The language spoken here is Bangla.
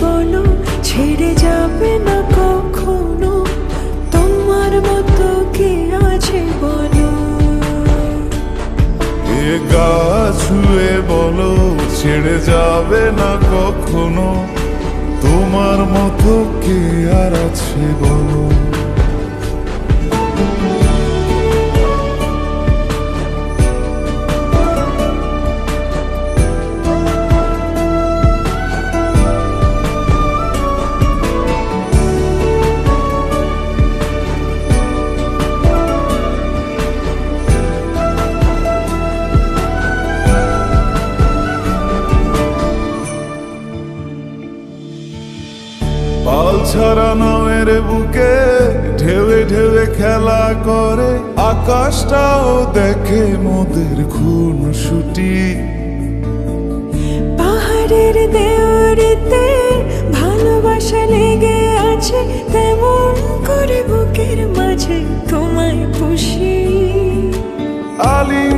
বলো যাবে না কখনো। তোমার মতো কে বলো? এ গা ছুঁয়ে বলো, ছেড়ে যাবে না কখনো। তোমার মতো কে আর আছে বলো? পাল ছাড়া নামের বুকে ঢেউে ঢেউে খেলা করে। আকাশটাও দেখে মোদের খুন ছুটি। পাহাড়ের দেওয়ারিতে ভালোবাসা লেগে আছে তেমন করে বুকের মাঝে তোমায় খুশি আলিঙ্গনে